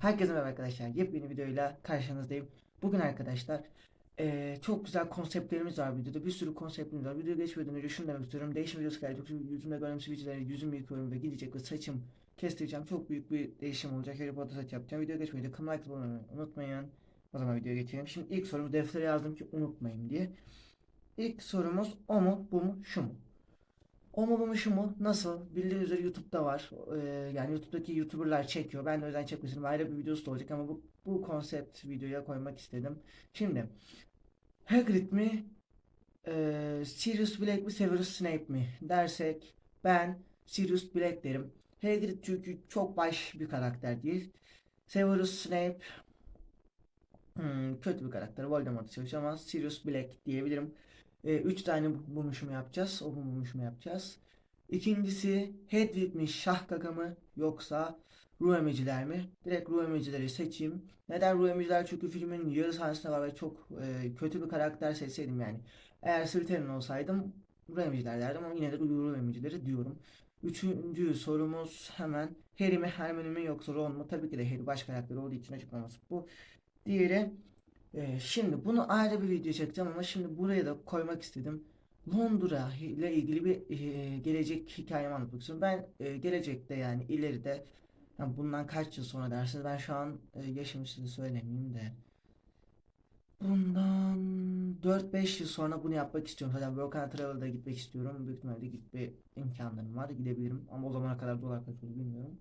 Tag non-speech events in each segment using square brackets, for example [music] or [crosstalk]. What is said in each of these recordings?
Herkese merhaba arkadaşlar. Yepyeni videoyla karşınızdayım. Bugün arkadaşlar eee, çok güzel konseptlerimiz var videoda. Bir sürü konseptimiz var. Videoya geçmeden önce şunu demek istiyorum. Değişim videosu gelecek. Çünkü yüzümde gördüğüm sivilceleri yüzümü yıkıyorum ve gidecek ve saçım kestireceğim. Çok büyük bir değişim olacak. Harry Potter saç yapacağım. Videoya geçmeden önce kanalıma like olmayı unutmayın. O zaman videoya geçelim. Şimdi ilk sorumu deftere yazdım ki unutmayın diye. İlk sorumuz o mu bu mu şu mu? O mu şu mu? Nasıl? Bildiğiniz üzere YouTube'da var. Ee, yani YouTube'daki YouTuber'lar çekiyor. Ben de o yüzden çekmesini ayrı bir videosu da olacak ama bu, bu konsept videoya koymak istedim. Şimdi Hagrid mi? Ee, Sirius Black mi? Severus Snape mi? Dersek ben Sirius Black derim. Hagrid çünkü çok baş bir karakter değil. Severus Snape hmm, kötü bir karakter. Voldemort çalışıyor ama Sirius Black diyebilirim. E, üç tane bu- bulmuşumu yapacağız. O bulmuşumu yapacağız. İkincisi Hedwig mi Şah Gaga mı yoksa Ruh Emiciler mi? Direkt Ruh Emicileri seçeyim. Neden Ruh Emiciler? Çünkü filmin yarı sahnesinde var ve çok e, kötü bir karakter seçseydim yani. Eğer Slytherin olsaydım Ruh Emiciler derdim ama yine de Ruh Emicileri diyorum. Üçüncü sorumuz hemen Harry mi Hermione mi yoksa Ron mu? Tabii ki de Harry baş karakter olduğu için açıklaması bu. Diğeri ee, şimdi bunu ayrı bir video çekeceğim ama şimdi buraya da koymak istedim. Londra ile ilgili bir e, gelecek hikayemi anlatmak istiyorum. Ben e, gelecekte yani ileride yani bundan kaç yıl sonra dersiniz ben şu an e, yaşımı size söylemeyeyim de bundan 4-5 yıl sonra bunu yapmak istiyorum. Zaten Work and Travel'da gitmek istiyorum. Büyük ihtimalle gitme imkanlarım var. Gidebilirim ama o zamana kadar dolar kaç olur bilmiyorum.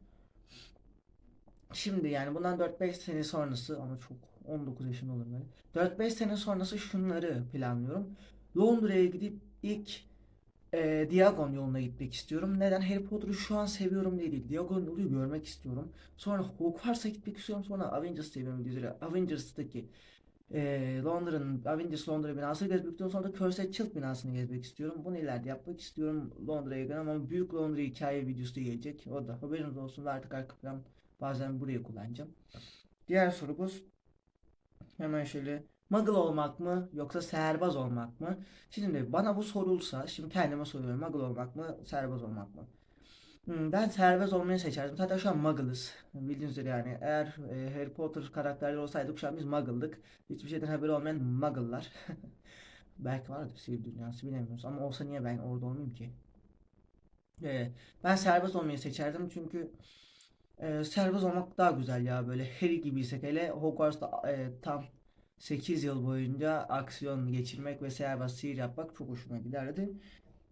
Şimdi yani bundan 4-5 sene sonrası ama çok 19 yaşında olurum böyle. 4-5 sene sonrası şunları planlıyorum. Londra'ya gidip ilk e, Diagon yoluna gitmek istiyorum. Neden? Harry Potter'ı şu an seviyorum diye değil. Diagon yolu görmek istiyorum. Sonra Hogwarts'a gitmek istiyorum. Sonra Avengers seviyorum diye. Avengers'taki e, Londra'nın Avengers Londra binası gezmek istiyorum. Sonra da Cursed Child binasını gezmek istiyorum. Bunu ileride yapmak istiyorum Londra'ya gelen ama büyük Londra hikaye videosu da gelecek. O da haberiniz olsun ve artık arka plan bazen burayı kullanacağım. Diğer sorumuz Hemen şöyle Muggle olmak mı yoksa seherbaz olmak mı? Şimdi bana bu sorulsa, şimdi kendime soruyorum Muggle olmak mı, seherbaz olmak mı? Hmm, ben seherbaz olmayı seçerdim. Zaten şu an Muggle'ız. Bildiğiniz üzere yani eğer e, Harry Potter karakterleri olsaydık şu an biz Muggle'dık. Hiçbir şeyden haberi olmayan Muggle'lar. [laughs] Belki vardır sihir dünyası bilemiyoruz ama olsa niye ben orada olmayayım ki? E, ben seherbaz olmayı seçerdim çünkü e, serbest olmak daha güzel ya böyle Harry gibiysek hele Hogwarts'ta e, tam 8 yıl boyunca aksiyon geçirmek ve serbest sihir yapmak çok hoşuma giderdi.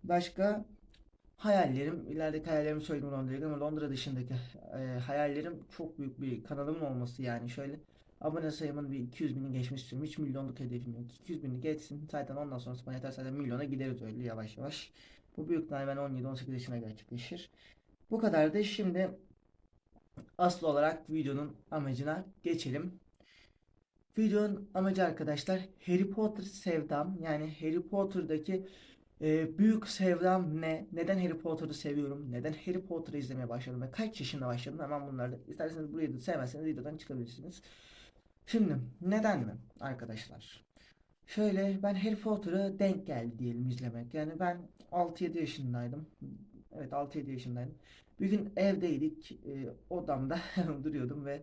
Başka hayallerim, ilerideki hayallerimi söyledim Londra'ya ama Londra dışındaki e, hayallerim çok büyük bir kanalım olması yani şöyle abone sayımın bir 200 bini geçmiş istiyorum. Hiç milyonluk hedefim yok. 200 bini geçsin zaten ondan sonrası bana yeter zaten milyona gideriz öyle yavaş yavaş. Bu büyük ben 17-18 yaşına gerçekleşir. Bu kadar da şimdi asıl olarak videonun amacına geçelim. Videonun amacı arkadaşlar Harry Potter sevdam yani Harry Potter'daki e, büyük sevdam ne? Neden Harry Potter'ı seviyorum? Neden Harry Potter'ı izlemeye başladım ve kaç yaşında başladım? Hemen bunları isterseniz burayı da sevmezseniz videodan çıkabilirsiniz. Şimdi neden mi arkadaşlar? Şöyle ben Harry Potter'ı denk geldi diyelim izlemek. Yani ben 6-7 yaşındaydım. Evet 6-7 yaşındaydım. Bir gün evdeydik. e, odamda [laughs] duruyordum ve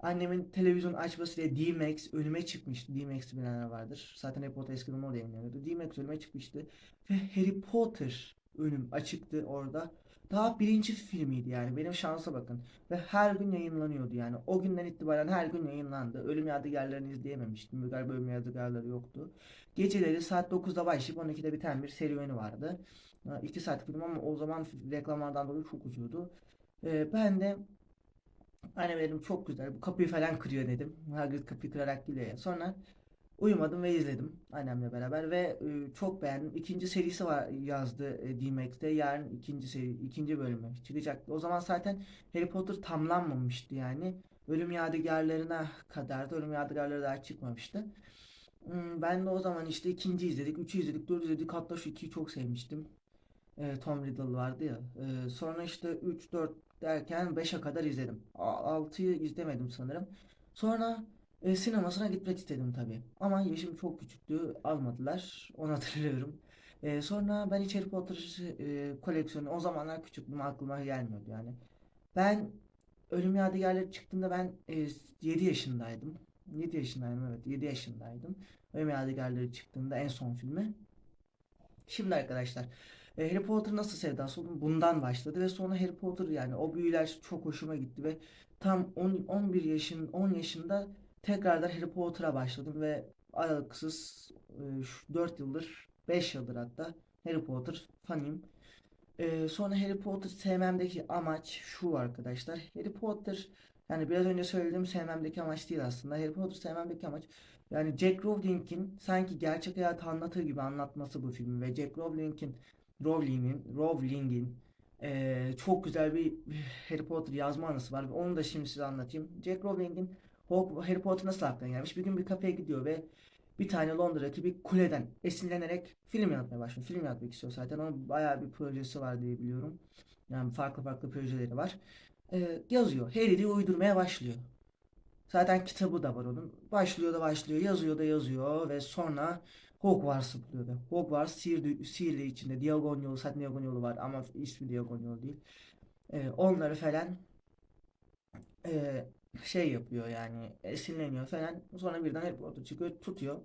annemin televizyon açmasıyla D-Max önüme çıkmıştı. D-Max'i bilenler vardır. Zaten Harry Potter eskiden orada yayınlanıyordu. D-Max önüme çıkmıştı. Ve Harry Potter önüm açıktı orada. Daha birinci filmiydi yani. Benim şansa bakın. Ve her gün yayınlanıyordu yani. O günden itibaren her gün yayınlandı. Ölüm Yadigarlarını izleyememiştim. Galiba Ölüm Yadigarları yoktu. Geceleri saat 9'da başlayıp 12'de biten bir serüveni vardı. 2 saat film ama o zaman reklamlardan dolayı çok uzuyordu. Ee, ben de annem dedim çok güzel bu kapıyı falan kırıyor dedim. Hagrid kapıyı kırarak geliyor. Sonra uyumadım ve izledim annemle beraber ve e, çok beğendim. İkinci serisi var yazdı e, D-Max'te. Yarın ikinci seri, ikinci bölümü çıkacaktı. O zaman zaten Harry Potter tamamlanmamıştı yani. Ölüm Yadigarlarına kadar da Ölüm Yadigarları daha çıkmamıştı. Hmm, Ben de o zaman işte ikinci izledik, üçü izledik, dördü izledik. Hatta şu ikiyi çok sevmiştim. E, Tom Riddle vardı ya. E, sonra işte 3 4 derken 5'e kadar izledim. 6'yı izlemedim sanırım. Sonra e, sinemasına gitmek istedim tabii. Ama yaşım çok küçüktü. Almadılar. Onu [laughs] hatırlıyorum. E, sonra ben hiç Harry Potter e, koleksiyonu o zamanlar küçüktüm aklıma gelmiyordu yani. Ben Ölüm Yadigarları çıktığında ben e, 7 yaşındaydım. 7 yaşındaydım evet 7 yaşındaydım. Ölüm Yadigarları çıktığında en son filmi. Şimdi arkadaşlar e, Harry Potter nasıl sevdası oldum? Bundan başladı ve sonra Harry Potter yani o büyüler çok hoşuma gitti ve tam 10, 11 yaşın 10 yaşında tekrardan Harry Potter'a başladım ve aralıksız e, şu 4 yıldır 5 yıldır hatta Harry Potter fanıyım. E, sonra Harry Potter sevmemdeki amaç şu arkadaşlar. Harry Potter yani biraz önce söylediğim sevmemdeki amaç değil aslında. Harry Potter sevmemdeki amaç yani Jack Rowling'in sanki gerçek hayatı anlatır gibi anlatması bu filmi ve Jack Rowling'in Rowling'in Rowling'in eee, çok güzel bir Harry Potter yazma anısı var onu da şimdi size anlatayım. Jack Rowling'in Harry Potter nasıl aklına gelmiş? Bir gün bir kafeye gidiyor ve bir tane Londra'daki bir kuleden esinlenerek film yaratmaya başlıyor. Film yaratmak istiyor zaten. Onun bayağı bir projesi var diye biliyorum. Yani farklı farklı projeleri var. Eee, yazıyor. Harry'yi uydurmaya başlıyor. Zaten kitabı da var onun. Başlıyor da başlıyor, yazıyor da yazıyor ve sonra Hogwarts'ı buluyor ve Hogwarts sihirli, sihirli içinde Diagon yolu, zaten Diagon yolu var ama ismi Diagon yolu değil. Ee, onları falan e, şey yapıyor yani esinleniyor falan. Sonra birden Harry Potter çıkıyor, tutuyor.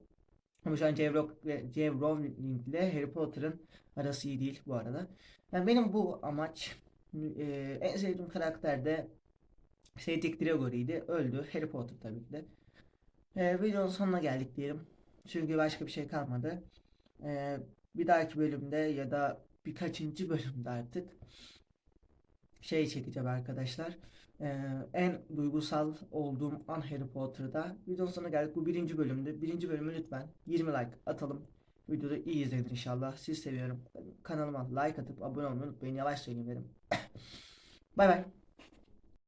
Ama şu an J. Row- J. Rowling ile Harry Potter'ın arası iyi değil bu arada. Yani benim bu amaç e, en sevdiğim karakter de Cedric Diggory'ydi. Öldü. Harry Potter tabii ki de. Ee, videonun sonuna geldik diyelim. Çünkü başka bir şey kalmadı. Ee, bir dahaki bölümde ya da birkaçıncı bölümde artık şey çekeceğim arkadaşlar. Ee, en duygusal olduğum an Harry Potter'da. Videonun sonuna geldik. Bu birinci bölümdü. Birinci bölümü lütfen 20 like atalım. Videoda iyi izledin inşallah. Siz seviyorum. Kanalıma like atıp abone olmayı unutmayın. Yavaş söyleyeyim dedim. [coughs] Bay bay.